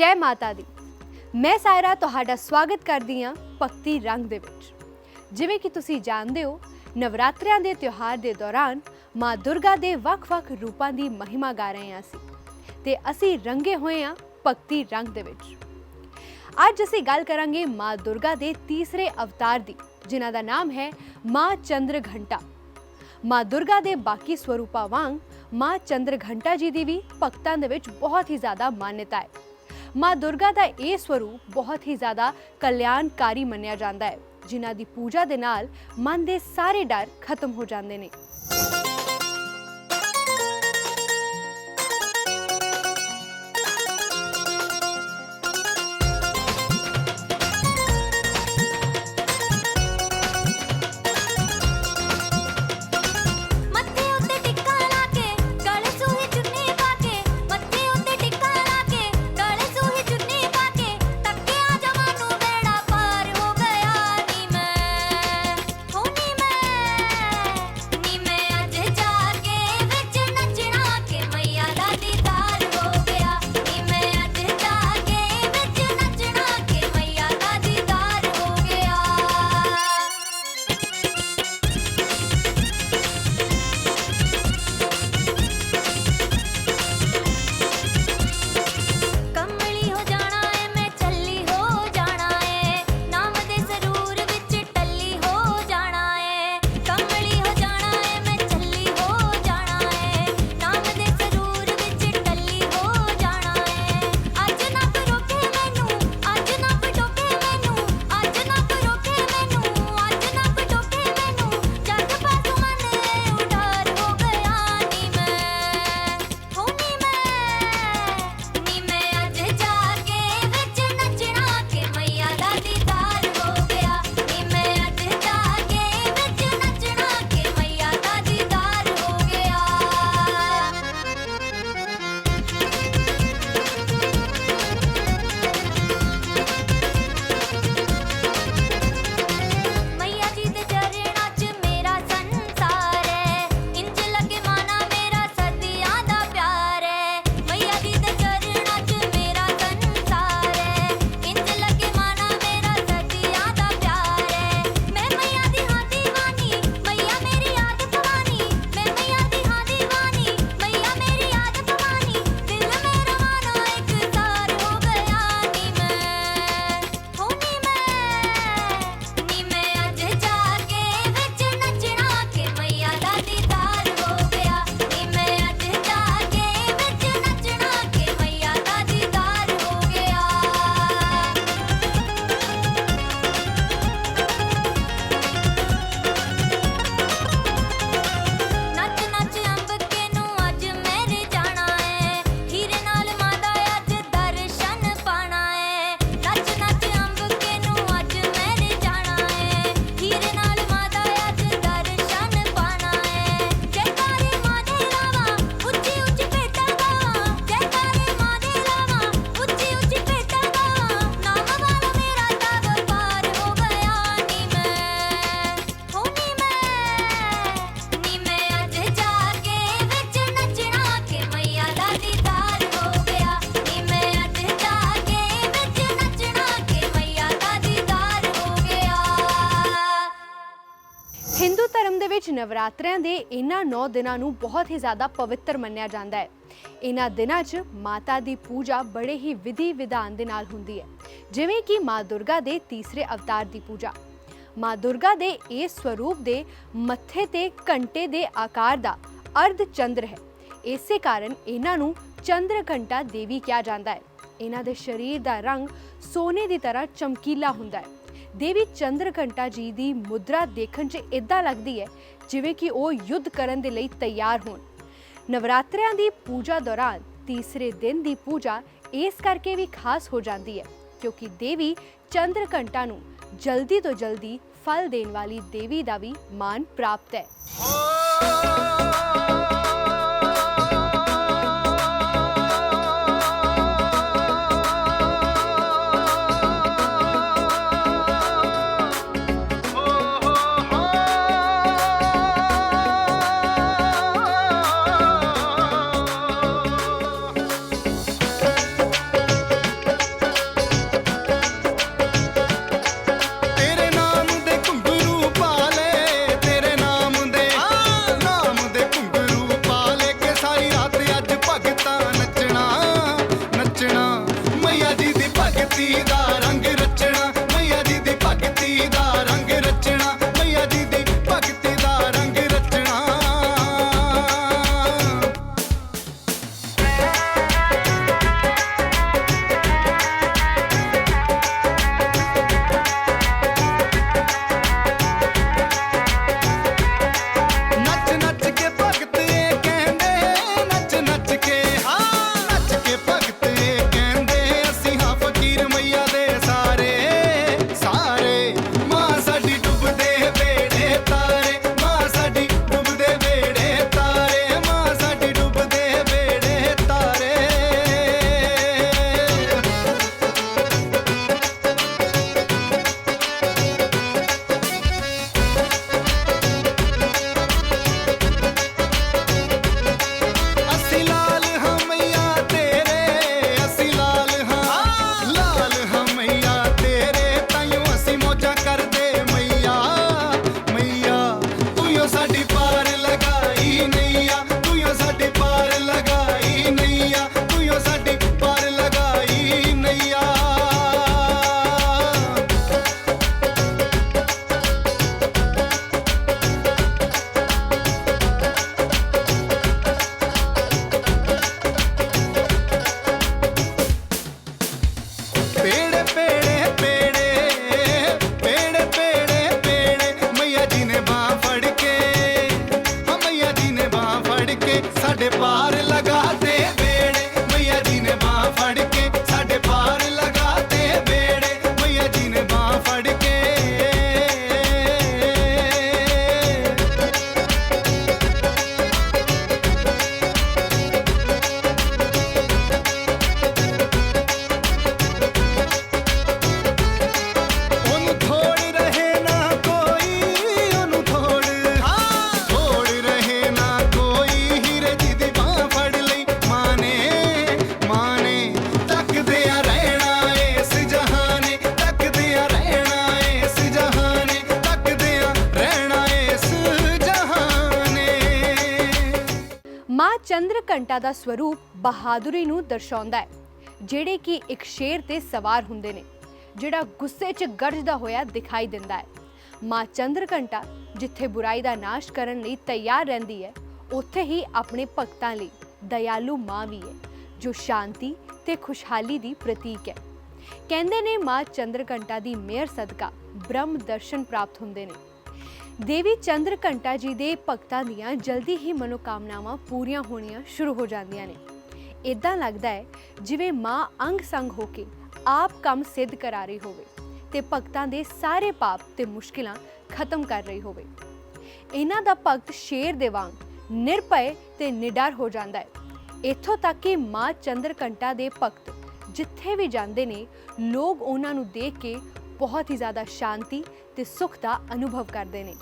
ਜੈ ਮਾਤਾ ਦੀ। ਮੈਂ ਸਾਇਰਾ ਤੁਹਾਡਾ ਸਵਾਗਤ ਕਰਦੀ ਹਾਂ ਭਗਤੀ ਰੰਗ ਦੇ ਵਿੱਚ। ਜਿਵੇਂ ਕਿ ਤੁਸੀਂ ਜਾਣਦੇ ਹੋ, ਨਵਰਾਤਰਿਆਂ ਦੇ ਤਿਉਹਾਰ ਦੇ ਦੌਰਾਨ ਮਾਂ ਦੁਰਗਾ ਦੇ ਵੱਖ-ਵੱਖ ਰੂਪਾਂ ਦੀ ਮਹਿਮਾ ਗਾ ਰਹੇ ਹਾਂ ਅਸੀਂ ਤੇ ਅਸੀਂ ਰੰਗੇ ਹੋਏ ਹਾਂ ਭਗਤੀ ਰੰਗ ਦੇ ਵਿੱਚ। ਅੱਜ ਅਸੀਂ ਗੱਲ ਕਰਾਂਗੇ ਮਾਂ ਦੁਰਗਾ ਦੇ ਤੀਸਰੇ ਅਵਤਾਰ ਦੀ, ਜਿਨ੍ਹਾਂ ਦਾ ਨਾਮ ਹੈ ਮਾਂ ਚੰਦਰ ਘੰਟਾ ਮਾਂ ਦੁਰਗਾ ਦੇ ਬਾਕੀ ਸਵਰੂਪਾਂ ਵਾਂਗ ਮਾਂ ਚੰਦਰ ਘੰਟਾ ਜੀ ਦੀ ਵੀ ਭਗਤਾਂ ਦੇ ਵਿੱਚ ਬਹੁਤ ਹੀ ਜ਼ਿਆਦਾ ਮਾਨਤਾ ਹੈ। ਮਾਂ ਦੁਰਗਾ ਦਾ ਇਹ ਸਵਰੂਪ ਬਹੁਤ ਹੀ ਜ਼ਿਆਦਾ ਕਲਿਆਣਕਾਰੀ ਮੰਨਿਆ ਜਾਂਦਾ ਹੈ। ਜਿਨ੍ਹਾਂ ਦੀ ਪੂਜਾ ਦੇ ਨਾਲ ਮਨ ਦੇ ਸਾਰੇ ਡਰ ਖਤਮ ਹੋ ਜਾਂਦੇ ਨੇ। ਵਿੱਚ ਨਵਰਾਤਰਿਆਂ ਦੇ ਇਹਨਾਂ 9 ਦਿਨਾਂ ਨੂੰ ਬਹੁਤ ਹੀ ਜ਼ਿਆਦਾ ਪਵਿੱਤਰ ਮੰਨਿਆ ਜਾਂਦਾ ਹੈ। ਇਹਨਾਂ ਦਿਨਾਂ 'ਚ ਮਾਤਾ ਦੀ ਪੂਜਾ ਬੜੇ ਹੀ ਵਿਧੀ ਵਿਧਾਨ ਦੇ ਨਾਲ ਹੁੰਦੀ ਹੈ, ਜਿਵੇਂ ਕਿ ਮਾਂ ਦੁਰਗਾ ਦੇ ਤੀਸਰੇ ਅਵਤਾਰ ਦੀ ਪੂਜਾ। ਮਾਂ ਦੁਰਗਾ ਦੇ ਇਸ ਸਰੂਪ ਦੇ ਮੱਥੇ ਤੇ ਘੰਟੇ ਦੇ ਆਕਾਰ ਦਾ ਅਰਧ ਚੰਦਰ ਹੈ। ਇਸੇ ਕਾਰਨ ਇਹਨਾਂ ਨੂੰ ਚੰਦਰ ਘੰਟਾ ਦੇਵੀ ਕਿਹਾ ਜਾਂਦਾ ਹੈ। ਇਹਨਾਂ ਦੇ ਸਰੀਰ ਦਾ ਰੰਗ ਸੋਨੇ ਦੀ ਤਰ੍ਹਾਂ ਚਮਕੀਲਾ ਹੁੰਦਾ ਹੈ। ਦੇਵੀ ਚੰਦਰ ਘੰਟਾ ਜੀ ਦੀ ਮੁਦਰਾ ਦੇਖਣ 'ਚ ਇਦਾਂ ਲੱਗਦੀ ਹੈ ਜਿਵੇਂ ਕਿ ਉਹ ਯੁੱਧ ਕਰਨ ਦੇ ਲਈ ਤਿਆਰ ਹੋਣ। ਨਵਰਾਤਰਿਆਂ ਦੀ ਪੂਜਾ ਦੌਰਾਨ ਤੀਸਰੇ ਦਿਨ ਦੀ ਪੂਜਾ ਇਸ ਕਰਕੇ ਵੀ ਖਾਸ ਹੋ ਜਾਂਦੀ ਹੈ, ਕਿਉਂਕਿ ਦੇਵੀ ਚੰਦਰ ਘੰਟਾ ਨੂੰ ਜਲਦੀ ਤੋਂ ਜਲਦੀ ਫਲ ਦੇਣ ਵਾਲੀ ਦੇਵੀ ਦਾ ਵੀ ਮਾਨ ਪ੍ਰਾਪਤ ਹੈ। ਘੰਟਾ ਦਾ ਸਵਰੂਪ ਬਹਾਦੁਰੀ ਨੂੰ ਦਰਸਾਉਂਦਾ ਹੈ, ਜਿਹੜੇ ਕਿ ਇੱਕ ਸ਼ੇਰ ਤੇ ਸਵਾਰ ਹੁੰਦੇ ਨੇ, ਜਿਹੜਾ ਗੁੱਸੇ 'ਚ ਗਰਜਦਾ ਹੋਇਆ ਦਿਖਾਈ ਦਿੰਦਾ ਹੈ। ਮਾਂ ਚੰਦਰ ਘੰਟਾ, ਜਿੱਥੇ ਬੁਰਾਈ ਦਾ ਨਾਸ਼ ਕਰਨ ਲਈ ਤਿਆਰ ਰਹਿੰਦੀ ਹੈ, ਉੱਥੇ ਹੀ ਆਪਣੇ ਭਗਤਾਂ ਲਈ ਦਇਆਲੂ ਮਾਂ ਵੀ ਹੈ, ਜੋ ਸ਼ਾਂਤੀ ਤੇ ਖੁਸ਼ਹਾਲੀ ਦੀ ਪ੍ਰਤੀਕ ਹੈ। ਕਹਿੰਦੇ ਨੇ ਮਾਂ ਚੰਦਰ ਘੰਟਾ ਦੀ ਮਿਹਰ ਸਦਕਾ ਬ੍ਰਹਮ ਦਰਸ਼ਨ ਪ੍ਰਾਪਤ ਹੁੰਦੇ ਨੇ। ਦੇਵੀ ਚੰਦਰ ਘੰਟਾ ਜੀ ਦੇ ਭਗਤਾਂ ਦੀਆਂ ਜਲਦੀ ਹੀ ਮਨੋਕਾਮਨਾਵਾਂ ਪੂਰੀਆਂ ਹੋਣੀਆਂ ਸ਼ੁਰੂ ਹੋ ਜਾਂਦੀਆਂ ਨੇ। ਇਦਾਂ ਲੱਗਦਾ ਹੈ ਜਿਵੇਂ ਮਾਂ ਅੰਗ ਸੰਗ ਹੋ ਕੇ ਆਪ ਕੰਮ ਸਿੱਧ ਕਰਾ ਰਹੀ ਹੋਵੇ ਤੇ ਭਗਤਾਂ ਦੇ ਸਾਰੇ ਪਾਪ ਤੇ ਮੁਸ਼ਕਿਲਾਂ ਖਤਮ ਕਰ ਰਹੀ ਹੋਵੇ। ਇਹਨਾਂ ਦਾ ਭਗਤ ਸ਼ੇਰ ਦੇ ਵਾਂਗ ਨਿਰਭੈ ਤੇ ਨਿਡਰ ਹੋ ਜਾਂਦਾ ਹੈ। ਇੱਥੋਂ ਤੱਕ ਕਿ ਮਾਂ ਚੰਦਰ ਘੰਟਾ ਦੇ ਭਗਤ ਜਿੱਥੇ ਵੀ ਜਾਂਦੇ ਨੇ, ਲੋਕ ਉਹਨਾਂ ਨੂੰ ਦੇਖ ਕੇ ਬਹੁਤ ਹੀ ਜ਼ਿਆਦਾ ਸ਼ਾਂਤੀ ਤੇ ਸੁੱਖ ਦਾ ਅਨੁਭਵ ਕਰਦੇ ਨੇ।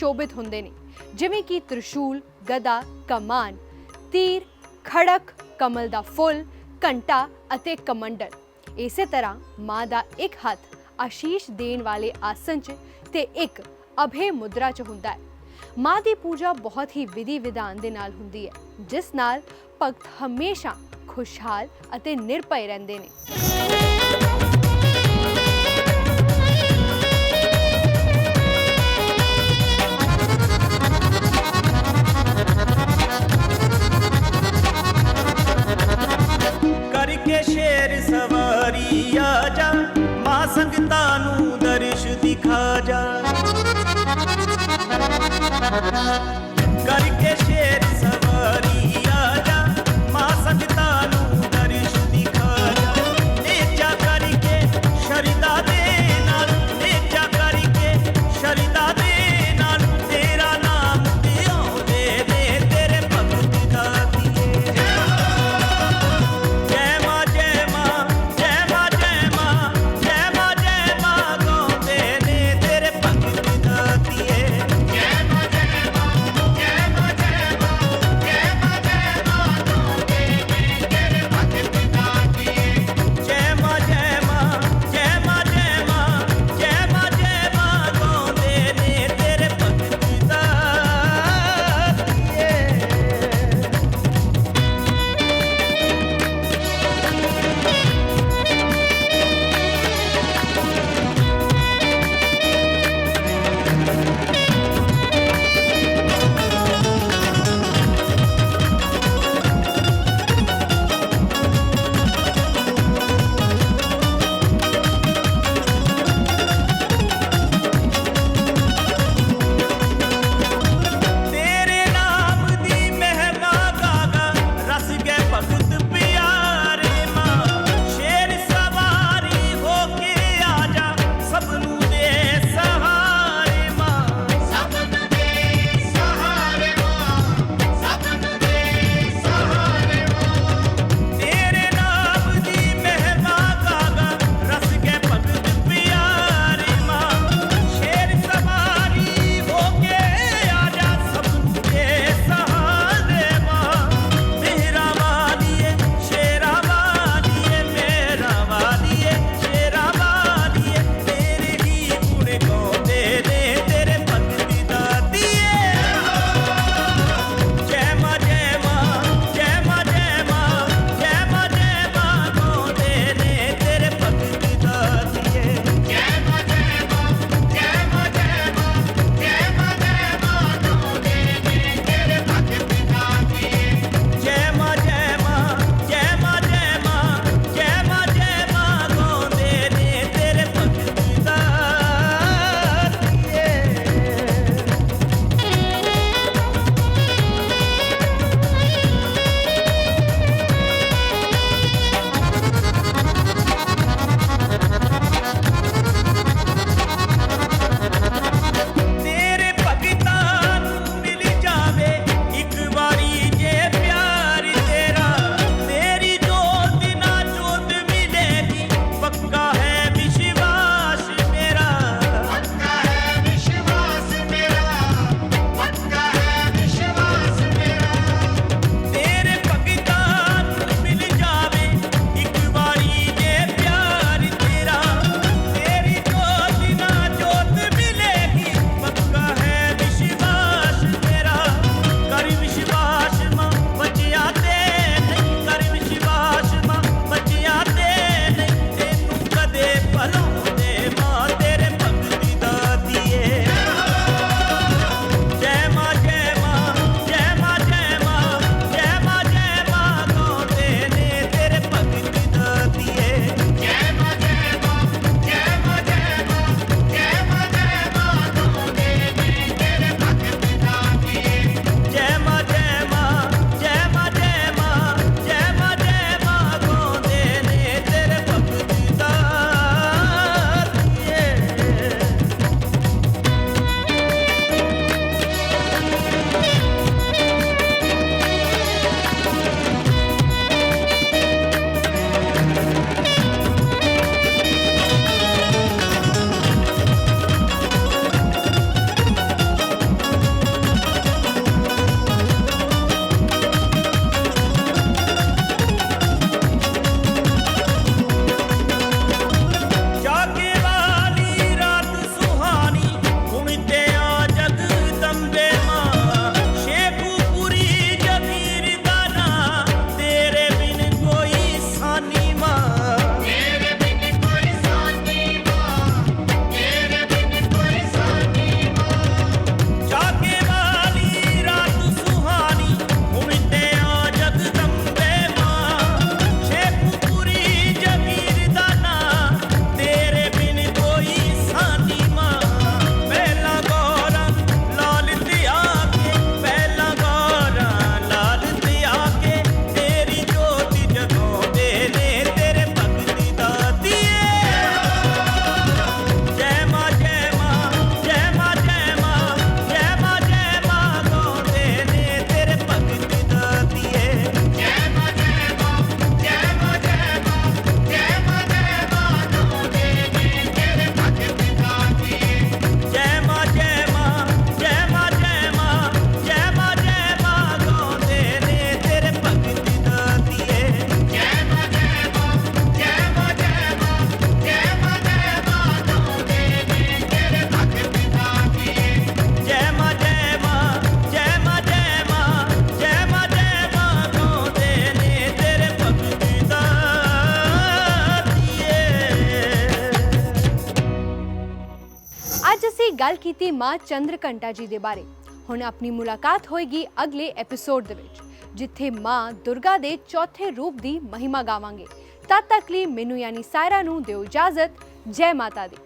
ਸ਼ੋਭਿਤ ਹੁੰਦੇ ਨੇ। ਜਿਵੇਂ ਕਿ ਤ੍ਰਿਸ਼ੂਲ, ਗਦਾ, ਕਮਾਨ, ਤੀਰ, ਖੜਕ, ਕਮਲ ਦਾ ਫੁੱਲ, ਘੰਟਾ ਅਤੇ ਕਮੰਡਲ। ਇਸੇ ਤਰ੍ਹਾਂ ਮਾਂ ਦਾ ਇੱਕ ਹੱਥ ਆਸ਼ੀਸ਼ ਦੇਣ ਵਾਲੇ ਆਸਨ 'ਚ ਤੇ ਇੱਕ ਅਭੇ ਮੁਦਰਾ 'ਚ ਹੁੰਦਾ ਹੈ। ਮਾਂ ਦੀ ਪੂਜਾ ਬਹੁਤ ਹੀ ਵਿਧੀ ਵਿਧਾਨ ਦੇ ਨਾਲ ਹੁੰਦੀ ਹੈ, ਜਿਸ ਨਾਲ ਭਗਤ ਹਮੇਸ਼ਾ ਖੁਸ਼ਹਾਲ ਅਤੇ ਨਿਰਭੈ ਰਹਿੰਦੇ ਨੇ। ਕੀਤੀ ਮਾਂ ਚੰਦਰਕੰਟਾ ਜੀ ਦੇ ਬਾਰੇ। ਹੁਣ ਆਪਣੀ ਮੁਲਾਕਾਤ ਹੋਏਗੀ ਅਗਲੇ ਐਪੀਸੋਡ ਦੇ ਵਿੱਚ, ਜਿੱਥੇ ਮਾਂ ਦੁਰਗਾ ਦੇ ਚੌਥੇ ਰੂਪ ਦੀ ਮਹਿਮਾ ਗਾਵਾਂਗੇ। ਤਦ ਤੱਕ ਲਈ ਮੈਨੂੰ ਯਾਨੀ ਸਾਇਰਾ ਨੂੰ ਦਿਓ ਇਜਾਜ਼ਤ। ਜੈ ਮਾਤਾ ਦੀ।